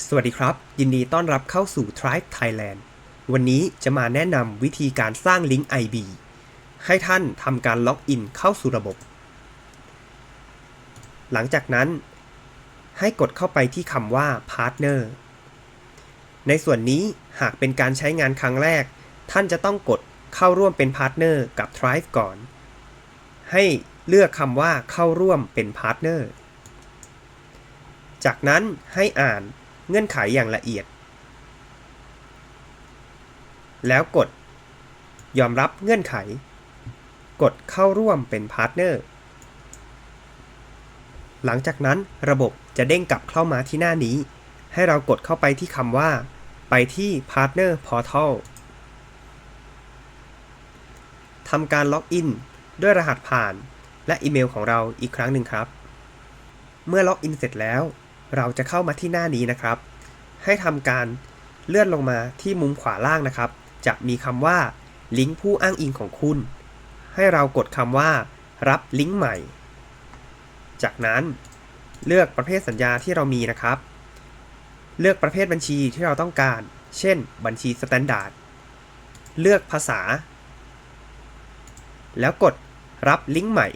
สวัสดีครับ ยินดีต้อนรับเข้าสู่ Thrive Thailand วันนี้จะมาแนะนำวิธีการสร้างลิงก์ IB ให้ท่านทำการล็อกอินเข้าสู่ระบบ หลังจากนั้น ให้กดเข้าไปที่คำว่า Partner ในส่วนนี้หากเป็นการใช้งานครั้งแรก ท่านจะต้องกดเข้าร่วมเป็นพาร์ทเนอร์กับ Thrive ก่อน ให้เลือกคำว่าเข้าร่วมเป็นพาร์ทเนอร์จากนั้นให้อ่าน เงื่อนไขอย่างละเอียด แล้วกด ยอมรับเงื่อนไข กดเข้าร่วมเป็นพาร์ทเนอร์ หลังจากนั้นระบบจะเด้งกลับเข้ามาที่หน้านี้ ให้เรากดเข้าไปที่คำว่า ไปที่ Partner Portal ทำการล็อกอินด้วยรหัสผ่าน และอีเมลของเราอีกครั้งหนึ่งครับ เมื่อล็อกอินเสร็จแล้ว เราจะเข้ามาที่หน้านี้นะครับ ให้ทำการเลื่อนลงมาที่มุมขวาล่างนะครับ จะมีคำว่าลิงก์ผู้อ้างอิงของคุณ ให้เรากดคำว่า รับลิงก์ใหม่ จากนั้นเลือกประเภทสัญญาที่เรามีนะครับ เลือกประเภทบัญชีที่เราต้องการ เช่น บัญชีสแตนดาร์ด เลือกภาษา แล้วกดรับลิงก์ใหม่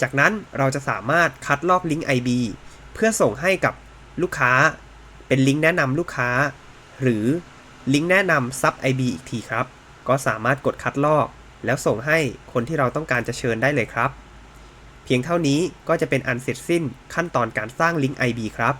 จากนั้นเราจะสามารถคัดลอกลิงก์ IB เพื่อส่งให้กับลูกค้า เป็นลิงก์แนะนำลูกค้า หรือลิงก์แนะนำซับ IB อีกทีครับ ก็สามารถกดคัดลอก แล้วส่งให้คนที่เราต้องการจะเชิญได้เลยครับ เพียงเท่านี้ก็จะเป็นอันเสร็จสิ้นขั้นตอนการสร้างลิงก์ IB ครับ